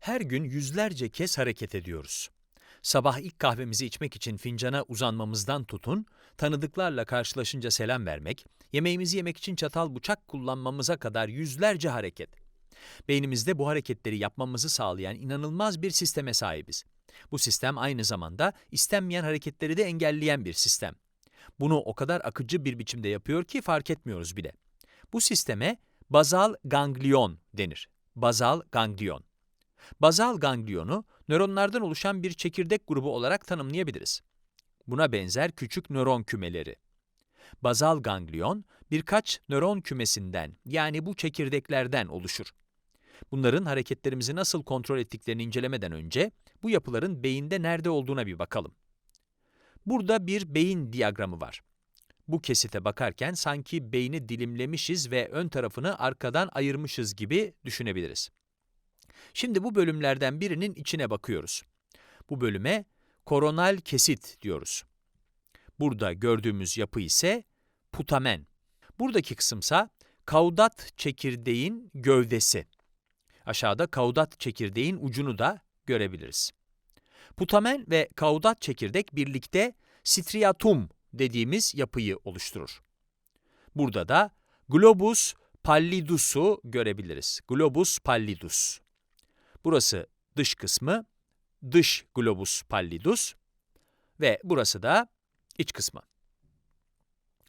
Her gün yüzlerce kez hareket ediyoruz. Sabah ilk kahvemizi içmek için fincana uzanmamızdan tutun, tanıdıklarla karşılaşınca selam vermek, yemeğimizi yemek için çatal bıçak kullanmamıza kadar yüzlerce hareket. Beynimizde bu hareketleri yapmamızı sağlayan inanılmaz bir sisteme sahibiz. Bu sistem aynı zamanda istenmeyen hareketleri de engelleyen bir sistem. Bunu o kadar akıcı bir biçimde yapıyor ki fark etmiyoruz bile. Bu sisteme bazal ganglion denir. Bazal ganglion. Bazal gangliyonu nöronlardan oluşan bir çekirdek grubu olarak tanımlayabiliriz. Buna benzer küçük nöron kümeleri. Bazal ganglion birkaç nöron kümesinden yani bu çekirdeklerden oluşur. Bunların hareketlerimizi nasıl kontrol ettiklerini incelemeden önce bu yapıların beyinde nerede olduğuna bir bakalım. Burada bir beyin diyagramı var. Bu kesite bakarken sanki beyni dilimlemişiz ve ön tarafını arkadan ayırmışız gibi düşünebiliriz. Şimdi bu bölümlerden birinin içine bakıyoruz. Bu bölüme koronal kesit diyoruz. Burada gördüğümüz yapı ise putamen. Buradaki kısımsa kaudat çekirdeğin gövdesi. Aşağıda kaudat çekirdeğin ucunu da görebiliriz. Putamen ve kaudat çekirdek birlikte striatum dediğimiz yapıyı oluşturur. Burada da globus pallidus'u görebiliriz. Globus pallidus. Burası dış kısmı, dış globus pallidus ve burası da iç kısmı.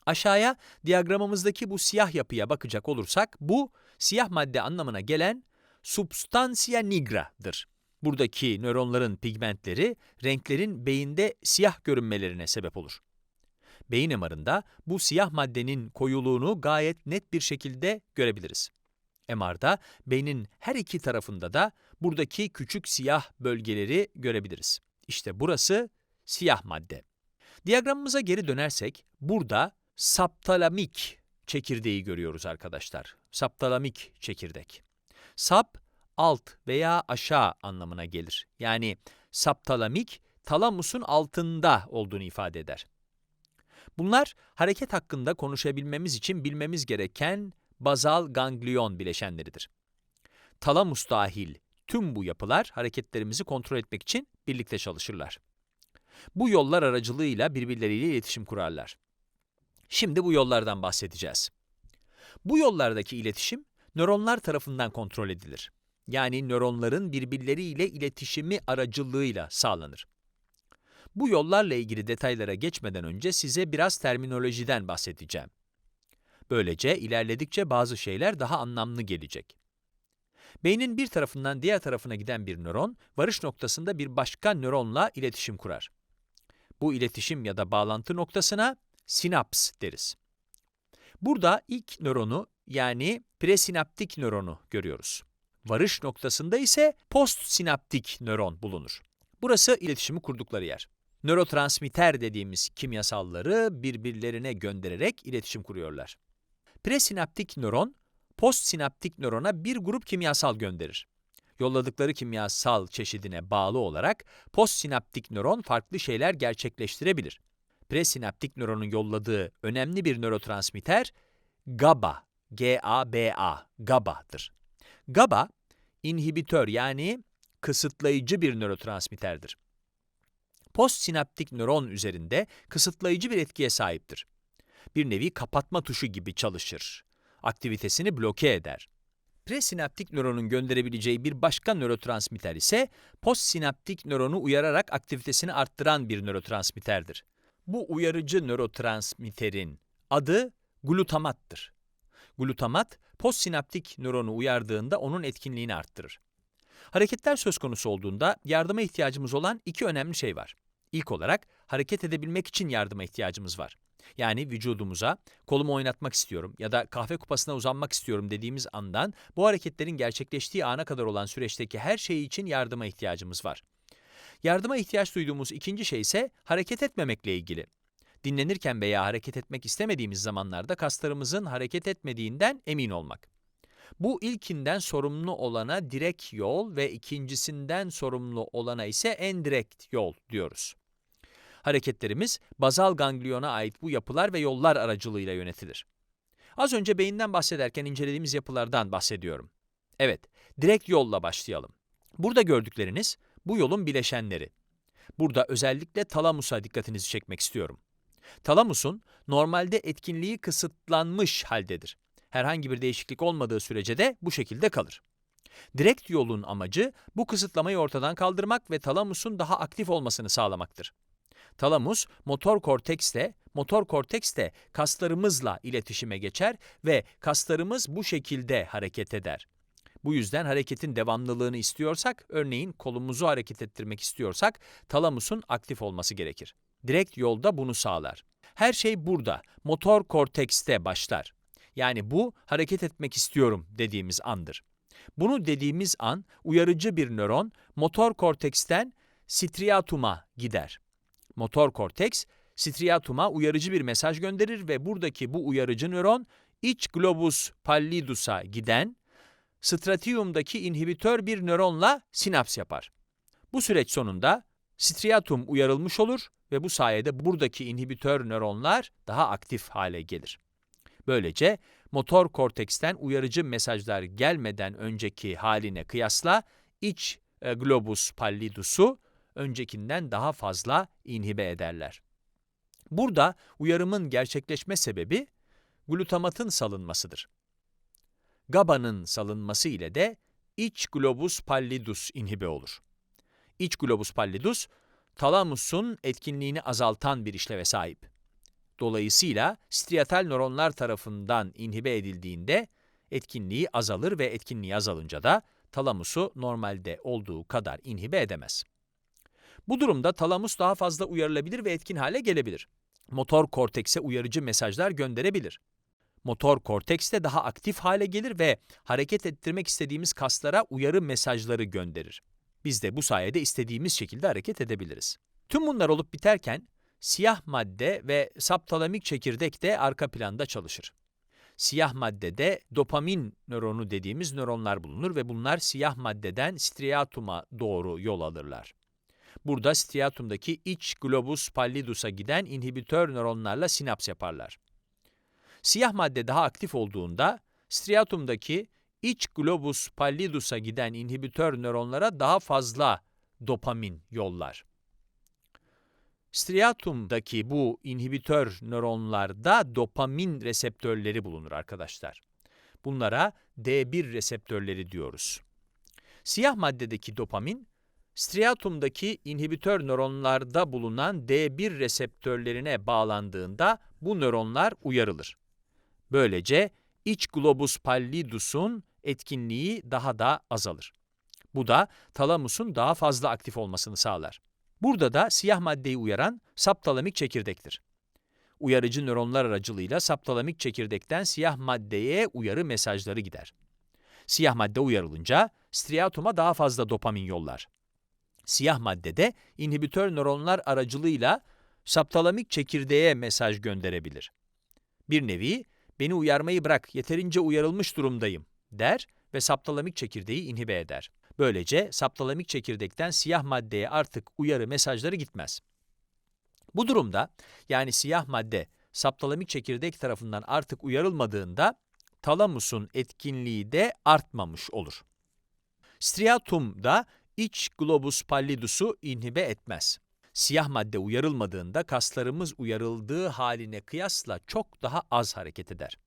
Aşağıya diyagramımızdaki bu siyah yapıya bakacak olursak bu siyah madde anlamına gelen substantia nigra'dır. Buradaki nöronların pigmentleri renklerin beyinde siyah görünmelerine sebep olur. Beyin MR'ında bu siyah maddenin koyuluğunu gayet net bir şekilde görebiliriz. MR'da beynin her iki tarafında da buradaki küçük siyah bölgeleri görebiliriz. İşte burası siyah madde. Diyagramımıza geri dönersek burada saptalamik çekirdeği görüyoruz arkadaşlar. Saptalamik çekirdek. Sap, alt veya aşağı anlamına gelir. Yani saptalamik, talamusun altında olduğunu ifade eder. Bunlar hareket hakkında konuşabilmemiz için bilmemiz gereken bazal ganglion bileşenleridir. Talamus dahil tüm bu yapılar hareketlerimizi kontrol etmek için birlikte çalışırlar. Bu yollar aracılığıyla birbirleriyle iletişim kurarlar. Şimdi bu yollardan bahsedeceğiz. Bu yollardaki iletişim nöronlar tarafından kontrol edilir. Yani nöronların birbirleriyle iletişimi aracılığıyla sağlanır. Bu yollarla ilgili detaylara geçmeden önce size biraz terminolojiden bahsedeceğim. Böylece ilerledikçe bazı şeyler daha anlamlı gelecek. Beynin bir tarafından diğer tarafına giden bir nöron, varış noktasında bir başka nöronla iletişim kurar. Bu iletişim ya da bağlantı noktasına sinaps deriz. Burada ilk nöronu yani presinaptik nöronu görüyoruz. Varış noktasında ise postsinaptik nöron bulunur. Burası iletişimi kurdukları yer. Nörotransmitter dediğimiz kimyasalları birbirlerine göndererek iletişim kuruyorlar. Presinaptik nöron, postsinaptik nörona bir grup kimyasal gönderir. Yolladıkları kimyasal çeşidine bağlı olarak postsinaptik nöron farklı şeyler gerçekleştirebilir. Presinaptik nöronun yolladığı önemli bir nörotransmitter GABA, G-A-B-A, GABA'dır. GABA, inhibitör yani kısıtlayıcı bir nörotransmitterdir. Postsinaptik nöron üzerinde kısıtlayıcı bir etkiye sahiptir. Bir nevi kapatma tuşu gibi çalışır. Aktivitesini bloke eder. Presinaptik nöronun gönderebileceği bir başka nörotransmitter ise postsinaptik nöronu uyararak aktivitesini arttıran bir nörotransmitterdir. Bu uyarıcı nörotransmitterin adı glutamattır. Glutamat, postsinaptik nöronu uyardığında onun etkinliğini arttırır. Hareketler söz konusu olduğunda yardıma ihtiyacımız olan iki önemli şey var. İlk olarak hareket edebilmek için yardıma ihtiyacımız var. Yani vücudumuza kolumu oynatmak istiyorum ya da kahve kupasına uzanmak istiyorum dediğimiz andan bu hareketlerin gerçekleştiği ana kadar olan süreçteki her şey için yardıma ihtiyacımız var. Yardıma ihtiyaç duyduğumuz ikinci şey ise hareket etmemekle ilgili. Dinlenirken veya hareket etmek istemediğimiz zamanlarda kaslarımızın hareket etmediğinden emin olmak. Bu ilkinden sorumlu olana direkt yol ve ikincisinden sorumlu olana ise endirekt yol diyoruz. Hareketlerimiz bazal gangliyona ait bu yapılar ve yollar aracılığıyla yönetilir. Az önce beyinden bahsederken incelediğimiz yapılardan bahsediyorum. Evet, direkt yolla başlayalım. Burada gördükleriniz bu yolun bileşenleri. Burada özellikle talamusa dikkatinizi çekmek istiyorum. Talamusun normalde etkinliği kısıtlanmış haldedir. Herhangi bir değişiklik olmadığı sürece de bu şekilde kalır. Direkt yolun amacı bu kısıtlamayı ortadan kaldırmak ve talamusun daha aktif olmasını sağlamaktır. Talamus, motor korteksle, motor korteks de kaslarımızla iletişime geçer ve kaslarımız bu şekilde hareket eder. Bu yüzden hareketin devamlılığını istiyorsak, örneğin kolumuzu hareket ettirmek istiyorsak, talamusun aktif olması gerekir. Direkt yolda bunu sağlar. Her şey burada, motor kortekste başlar. Yani bu hareket etmek istiyorum dediğimiz andır. Bunu dediğimiz an uyarıcı bir nöron motor korteksten striatuma gider. Motor korteks striatuma uyarıcı bir mesaj gönderir ve buradaki bu uyarıcı nöron iç globus pallidus'a giden stratiumdaki inhibitör bir nöronla sinaps yapar. Bu süreç sonunda striatum uyarılmış olur ve bu sayede buradaki inhibitör nöronlar daha aktif hale gelir. Böylece motor korteksten uyarıcı mesajlar gelmeden önceki haline kıyasla iç e, globus pallidus'u öncekinden daha fazla inhibe ederler. Burada uyarımın gerçekleşme sebebi glutamatın salınmasıdır. GABA'nın salınması ile de iç globus pallidus inhibe olur. İç globus pallidus, talamusun etkinliğini azaltan bir işleve sahip. Dolayısıyla striatal nöronlar tarafından inhibe edildiğinde etkinliği azalır ve etkinliği azalınca da talamusu normalde olduğu kadar inhibe edemez. Bu durumda talamus daha fazla uyarılabilir ve etkin hale gelebilir. Motor kortekse uyarıcı mesajlar gönderebilir. Motor korteks de daha aktif hale gelir ve hareket ettirmek istediğimiz kaslara uyarı mesajları gönderir. Biz de bu sayede istediğimiz şekilde hareket edebiliriz. Tüm bunlar olup biterken siyah madde ve saptalamik çekirdek de arka planda çalışır. Siyah maddede dopamin nöronu dediğimiz nöronlar bulunur ve bunlar siyah maddeden striatuma doğru yol alırlar. Burada striatumdaki iç globus pallidus'a giden inhibitör nöronlarla sinaps yaparlar. Siyah madde daha aktif olduğunda striatumdaki iç globus pallidus'a giden inhibitör nöronlara daha fazla dopamin yollar. Striatumdaki bu inhibitör nöronlarda dopamin reseptörleri bulunur arkadaşlar. Bunlara D1 reseptörleri diyoruz. Siyah maddedeki dopamin, striatumdaki inhibitör nöronlarda bulunan D1 reseptörlerine bağlandığında bu nöronlar uyarılır. Böylece iç globus pallidus'un etkinliği daha da azalır. Bu da talamusun daha fazla aktif olmasını sağlar. Burada da siyah maddeyi uyaran saptalamik çekirdektir. Uyarıcı nöronlar aracılığıyla saptalamik çekirdekten siyah maddeye uyarı mesajları gider. Siyah madde uyarılınca striatuma daha fazla dopamin yollar. Siyah maddede inhibitör nöronlar aracılığıyla saptalamik çekirdeğe mesaj gönderebilir. Bir nevi beni uyarmayı bırak, yeterince uyarılmış durumdayım der ve saptalamik çekirdeği inhibe eder. Böylece saptalamik çekirdekten siyah maddeye artık uyarı mesajları gitmez. Bu durumda yani siyah madde saptalamik çekirdek tarafından artık uyarılmadığında talamusun etkinliği de artmamış olur. Striatum da iç globus pallidus'u inhibe etmez. Siyah madde uyarılmadığında kaslarımız uyarıldığı haline kıyasla çok daha az hareket eder.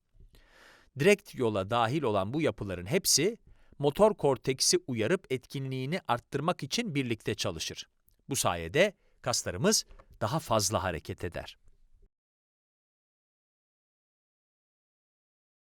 Direkt yola dahil olan bu yapıların hepsi motor korteksi uyarıp etkinliğini arttırmak için birlikte çalışır. Bu sayede kaslarımız daha fazla hareket eder.